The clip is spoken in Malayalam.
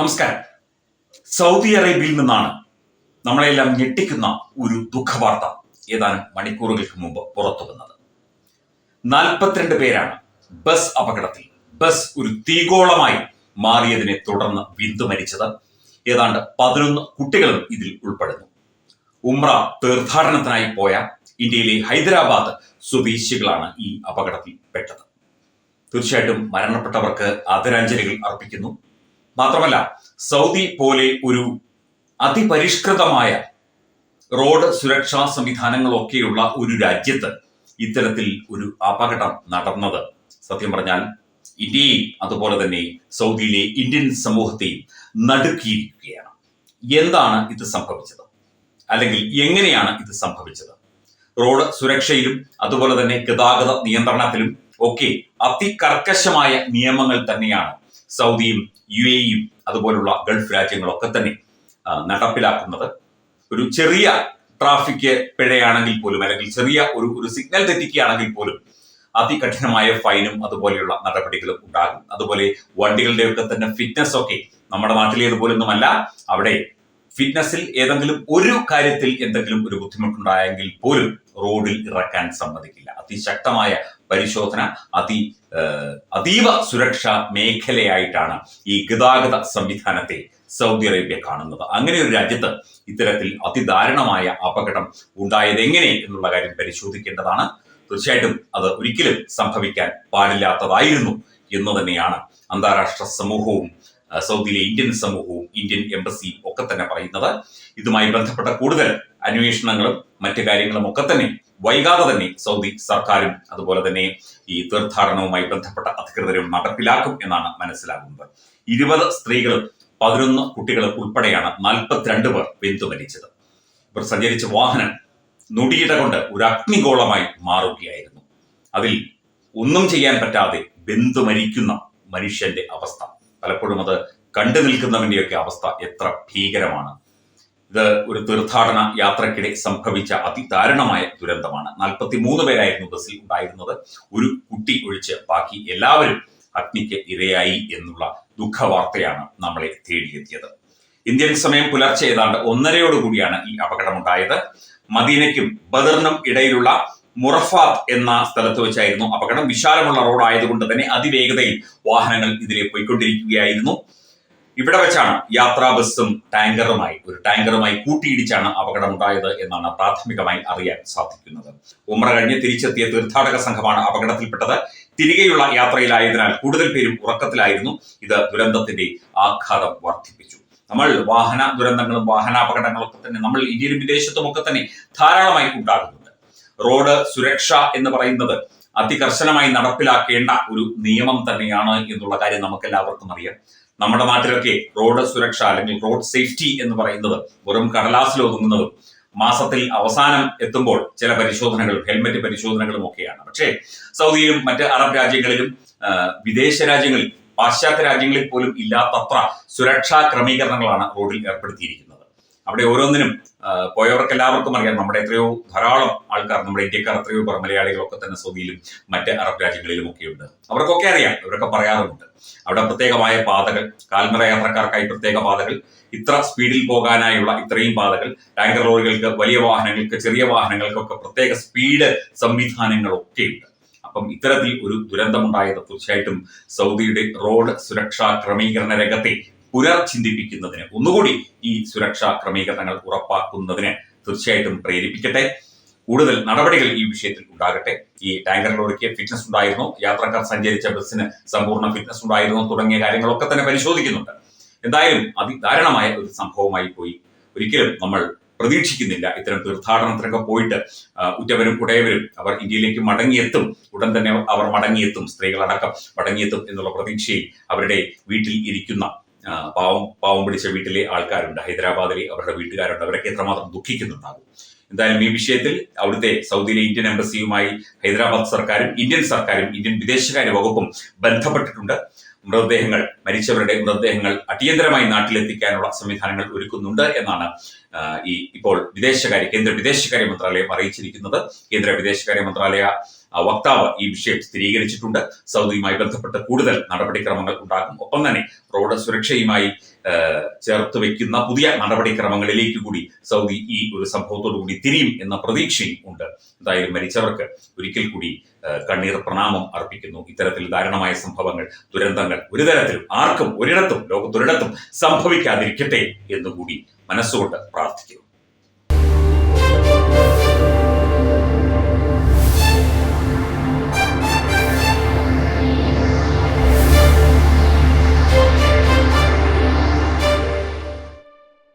നമസ്കാരം. സൗദി അറേബ്യയിൽ നിന്നാണ് നമ്മളെല്ലാം ഞെട്ടിക്കുന്ന ഒരു ദുഃഖവാർത്ത ഏതാനും മണിക്കൂറുകൾക്ക് മുമ്പ് പുറത്തു വന്നത്. നാൽപ്പത്തിരണ്ട് പേരാണ് ബസ് അപകടത്തിൽ. ബസ് ഒരു തീഗോളമായി മാറിയതിനെ തുടർന്ന് വിന്ദു മരിച്ചത് ഏതാണ്ട് പതിനൊന്ന് കുട്ടികളും ഇതിൽ ഉൾപ്പെടുന്നു. ഉമ്ര തീർത്ഥാടനത്തിനായി പോയ ഇന്ത്യയിലെ ഹൈദരാബാദ് സ്വദേശികളാണ് ഈ അപകടത്തിൽ പെട്ടത് തീർച്ചയായിട്ടും മരണപ്പെട്ടവർക്ക് ആദരാഞ്ജലികൾ അർപ്പിക്കുന്നു. മാത്രമല്ല സൗദി പോലെ ഒരു അതിപരിഷ്കൃതമായ റോഡ് സുരക്ഷാ സംവിധാനങ്ങളൊക്കെയുള്ള ഒരു രാജ്യത്ത് ഇത്തരത്തിൽ ഒരു അപകടം നടന്നത്. സത്യം പറഞ്ഞാൽ ഇന്ത്യയും അതുപോലെ തന്നെ സൗദിയിലെ ഇന്ത്യൻ സമൂഹത്തെയും നടുക്കിയിരിക്കുകയാണ്. എന്താണ് ഇത് സംഭവിച്ചത്? അല്ലെങ്കിൽ എങ്ങനെയാണ് ഇത് സംഭവിച്ചത്? റോഡ് സുരക്ഷയിലും അതുപോലെ തന്നെ ഗതാഗത നിയന്ത്രണത്തിലും ഒക്കെ അതികർക്കശമായ നിയമങ്ങൾ തന്നെയാണ് സൗദിയും യു എയും അതുപോലുള്ള ഗൾഫ് രാജ്യങ്ങളൊക്കെ തന്നെ നടപ്പിലാക്കുന്നത്. ഒരു ചെറിയ ട്രാഫിക് പിഴയാണെങ്കിൽ പോലും അല്ലെങ്കിൽ ചെറിയ ഒരു ഒരു സിഗ്നൽ തെറ്റിക്കുകയാണെങ്കിൽ പോലും അതികഠിനമായ ഫൈനും അതുപോലെയുള്ള നടപടികളും ഉണ്ടാകും. അതുപോലെ വണ്ടികളുടെയൊക്കെ തന്നെ ഫിറ്റ്നസ് ഒക്കെ നമ്മുടെ നാട്ടിലേതുപോലൊന്നുമല്ല അവിടെ ഫിറ്റ്നസിൽ ഏതെങ്കിലും ഒരു കാര്യത്തിൽ എന്തെങ്കിലും ഒരു ബുദ്ധിമുട്ടുണ്ടായെങ്കിൽ പോലും റോഡിൽ ഇറക്കാൻ സമ്മതിക്കില്ല. അതിശക്തമായ പരിശോധന അതി അതീവ സുരക്ഷാ മേഖലയായിട്ടാണ് ഈ ഗതാഗത സംവിധാനത്തെ സൗദി അറേബ്യ കാണുന്നത്. അങ്ങനെ ഒരു രാജ്യത്ത് ഇത്തരത്തിൽ അതിദാരുണമായ അപകടം ഉണ്ടായത് എങ്ങനെ എന്നുള്ള കാര്യം പരിശോധിക്കേണ്ടതാണ്. തീർച്ചയായിട്ടും അത് ഒരിക്കലും സംഭവിക്കാൻ പാടില്ലാത്തതായിരുന്നു എന്ന് തന്നെയാണ് അന്താരാഷ്ട്ര സമൂഹവും സൗദിയിലെ ഇന്ത്യൻ സമൂഹവും ഇന്ത്യൻ എംബസിയും ഒക്കെ തന്നെ പറയുന്നത് ഇതുമായി ബന്ധപ്പെട്ട കൂടുതൽ അന്വേഷണങ്ങളും മറ്റു കാര്യങ്ങളും ഒക്കെ തന്നെ വൈകാതെ തന്നെ സൗദി സർക്കാരും അതുപോലെ തന്നെ ഈ തീർത്ഥാടനവുമായി ബന്ധപ്പെട്ട അധികൃതരും നടപ്പിലാക്കും എന്നാണ് മനസ്സിലാകുന്നത്. ഇരുപത് സ്ത്രീകളും പതിനൊന്ന് കുട്ടികളും ഉൾപ്പെടെയാണ് നാൽപ്പത്തിരണ്ട് പേർ വെന്തു മരിച്ചത്. ഇവർ സഞ്ചരിച്ച വാഹനം നൊടിയിട കൊണ്ട് ഒരു അഗ്നിഗോളമായി മാറുകയായിരുന്നു. അതിൽ ഒന്നും ചെയ്യാൻ പറ്റാതെ ബന്ധു മരിക്കുന്ന മനുഷ്യന്റെ അവസ്ഥ. പലപ്പോഴും അത് കണ്ടു നിൽക്കുന്നവന്റെയൊക്കെ അവസ്ഥ എത്ര ഭീകരമാണ്. ഇത് ഒരു തീർത്ഥാടന യാത്രക്കിടെ സംഭവിച്ച അതിദാരുണമായ ദുരന്തമാണ്. നാൽപ്പത്തി മൂന്ന് പേരായിരുന്നു ബസ്സിൽ ഉണ്ടായിരുന്നത്. ഒരു കുട്ടി ഒഴിച്ച് ബാക്കി എല്ലാവരും അഗ്നിക്ക് ഇരയായി എന്നുള്ള ദുഃഖവാർത്തയാണ് നമ്മളെ തേടിയെത്തിയത്. ഇന്ത്യൻ സമയം പുലർച്ചെ ഏതാണ്ട് ഒന്നരയോടുകൂടിയാണ് ഈ അപകടമുണ്ടായത്. മദീനയ്ക്കും ബദറിനും ഇടയിലുള്ള മുറഫാത്ത് എന്ന സ്ഥലത്ത് വെച്ചായിരുന്നു അപകടം. വിശാലമുള്ള റോഡ് ആയതുകൊണ്ട് തന്നെ അതിവേഗതയിൽ വാഹനങ്ങൾ ഇതിലെ പോയിക്കൊണ്ടിരിക്കുകയായിരുന്നു. ഇവിടെ വെച്ചാണ് യാത്രാ ബസ്സും ടാങ്കറുമായി ഒരു ടാങ്കറുമായി കൂട്ടിയിടിച്ചാണ് അപകടമുണ്ടായത് എന്നാണ് പ്രാഥമികമായി അറിയാൻ സാധിക്കുന്നത്. ഉമ്ര കഴിഞ്ഞ് തിരിച്ചെത്തിയ തീർത്ഥാടക സംഘമാണ് അപകടത്തിൽപ്പെട്ടത്. തിരികെയുള്ള യാത്രയിലായതിനാൽ കൂടുതൽ പേരും ഉറക്കത്തിലായിരുന്നു. ഇത് ദുരന്തത്തിന്റെ ആഘാതം വർദ്ധിപ്പിച്ചു. നമ്മൾ വാഹന ദുരന്തങ്ങളും വാഹനാപകടങ്ങളൊക്കെ തന്നെ നമ്മൾ ഇന്ത്യയിലും വിദേശത്തും ഒക്കെ തന്നെ ധാരാളമായി ഉണ്ടാകുന്നുണ്ട് റോഡ് സുരക്ഷ എന്ന് പറയുന്നത് അതികർശനമായി നടപ്പിലാക്കേണ്ട ഒരു നിയമം തന്നെയാണ് എന്നുള്ള കാര്യം നമുക്ക് എല്ലാവർക്കും അറിയാം. നമ്മുടെ നാട്ടിലൊക്കെ റോഡ് സുരക്ഷ അല്ലെങ്കിൽ റോഡ് സേഫ്റ്റി എന്ന് പറയുന്നത് വെറും കടലാസിൽ ഒതുങ്ങുന്നതും മാസത്തിൽ അവസാനം എത്തുമ്പോൾ ചില പരിശോധനകളും ഹെൽമെറ്റ് പരിശോധനകളും ഒക്കെയാണ്. പക്ഷേ സൗദിയിലും മറ്റ് അറബ് രാജ്യങ്ങളിലും വിദേശ രാജ്യങ്ങളിൽ പാശ്ചാത്യ രാജ്യങ്ങളിൽ പോലും ഇല്ലാത്തത്ര സുരക്ഷാ ക്രമീകരണങ്ങളാണ് റോഡിൽ ഏർപ്പെടുത്തിയിരിക്കുന്നത്. അവിടെ ഓരോന്നിനും പോയവർക്ക് എല്ലാവർക്കും അറിയാം. നമ്മുടെ എത്രയോ ധാരാളം ആൾക്കാർ നമ്മുടെ ഇന്ത്യക്കാർ എത്രയോ പേർ മലയാളികളൊക്കെ തന്നെ സൗദിയിലും മറ്റ് അറബ് രാജ്യങ്ങളിലും ഒക്കെ ഉണ്ട്. അവർക്കൊക്കെ അറിയാം ഇവരൊക്കെ പറയാറുണ്ട്. അവിടെ പ്രത്യേകമായ പാതകൾ കാൽമറ യാത്രക്കാർക്കായി പ്രത്യേക പാതകൾ ഇത്ര സ്പീഡിൽ പോകാനായുള്ള ഇത്രയും പാതകൾ ടാങ്കർ ലോറികൾക്ക് വലിയ വാഹനങ്ങൾക്ക് ചെറിയ വാഹനങ്ങൾക്കൊക്കെ പ്രത്യേക സ്പീഡ് സംവിധാനങ്ങളൊക്കെ ഉണ്ട്. അപ്പം ഇത്തരത്തിൽ ഒരു ദുരന്തമുണ്ടായത് തീർച്ചയായിട്ടും സൗദിയുടെ റോഡ് സുരക്ഷാ ക്രമീകരണ രംഗത്തെ പുനർചിന്തിപ്പിക്കുന്നതിന് ഒന്നുകൂടി ഈ സുരക്ഷാ ക്രമീകരണങ്ങൾ ഉറപ്പാക്കുന്നതിന് തീർച്ചയായിട്ടും പ്രേരിപ്പിക്കട്ടെ. കൂടുതൽ നടപടികൾ ഈ വിഷയത്തിൽ ഉണ്ടാകട്ടെ. ഈ ടാങ്കർ ലോറിക്ക് ഫിറ്റ്നസ് ഉണ്ടായിരുന്നു. യാത്രക്കാർ സഞ്ചരിച്ച ബസ്സിന് സമ്പൂർണ ഫിറ്റ്നസ് ഉണ്ടായിരുന്നു തുടങ്ങിയ കാര്യങ്ങളൊക്കെ തന്നെ പരിശോധിക്കുന്നുണ്ട്. എന്തായാലും അതിദാരുണമായ ഒരു സംഭവമായി പോയി. ഒരിക്കലും നമ്മൾ പ്രതീക്ഷിക്കുന്നില്ല ഇത്തരം തീർത്ഥാടനത്തിനൊക്കെ പോയിട്ട് ഉറ്റവരും ഉടയവരും അവർ ഇന്ത്യയിലേക്ക് മടങ്ങിയെത്തും ഉടൻ തന്നെ അവർ മടങ്ങിയെത്തും സ്ത്രീകളടക്കം മടങ്ങിയെത്തും എന്നുള്ള പ്രതീക്ഷയിൽ അവരുടെ വീട്ടിൽ ഇരിക്കുന്ന പാവം പാവം പിടിച്ച വീട്ടിലെ ആൾക്കാരുണ്ട്. ഹൈദരാബാദിലെ അവരുടെ വീട്ടുകാരുണ്ട്. അവരൊക്കെ എത്രമാത്രം ദുഃഖിക്കുന്നുണ്ടാകും. എന്തായാലും ഈ വിഷയത്തിൽ അവിടുത്തെ സൗദിയിലെ ഇന്ത്യൻ എംബസിയുമായി ഹൈദരാബാദ് സർക്കാരും ഇന്ത്യൻ സർക്കാരും ഇന്ത്യൻ വിദേശകാര്യ വകുപ്പും ബന്ധപ്പെട്ടിട്ടുണ്ട്. മൃതദേഹങ്ങൾ മരിച്ചവരുടെ മൃതദേഹങ്ങൾ അടിയന്തരമായി നാട്ടിലെത്തിക്കാനുള്ള സംവിധാനങ്ങൾ ഒരുക്കുന്നുണ്ട് എന്നാണ് ഈ ഇപ്പോൾ വിദേശകാര്യ കേന്ദ്ര വിദേശകാര്യ മന്ത്രാലയം അറിയിച്ചിരിക്കുന്നത് കേന്ദ്ര വിദേശകാര്യ മന്ത്രാലയ വക്താവ് ഈ വിഷയം സ്ഥിരീകരിച്ചിട്ടുണ്ട്. സൗദിയുമായി ബന്ധപ്പെട്ട് കൂടുതൽ നടപടിക്രമങ്ങൾ ഉണ്ടാകും. ഒപ്പം തന്നെ റോഡ് സുരക്ഷയുമായി ചേർത്ത് വെക്കുന്ന പുതിയ നടപടിക്രമങ്ങളിലേക്ക് കൂടി സൗദി ഈ ഒരു സംഭവത്തോടു കൂടി തിരിയും എന്ന പ്രതീക്ഷയും ഉണ്ട്. എന്തായാലും മരിച്ചവർക്ക് ഒരിക്കൽ കൂടി കണ്ണീർ പ്രണാമം അർപ്പിക്കുന്നു. ഇത്തരത്തിൽ ദാരുണമായ സംഭവങ്ങൾ ദുരന്തങ്ങൾ ഒരു തരത്തിലും ആർക്കും ഒരിടത്തും ലോകത്തൊരിടത്തും സംഭവിക്കാതിരിക്കട്ടെ എന്നുകൂടി മനസ്സുകൊണ്ട് പ്രാർത്ഥിക്കുന്നു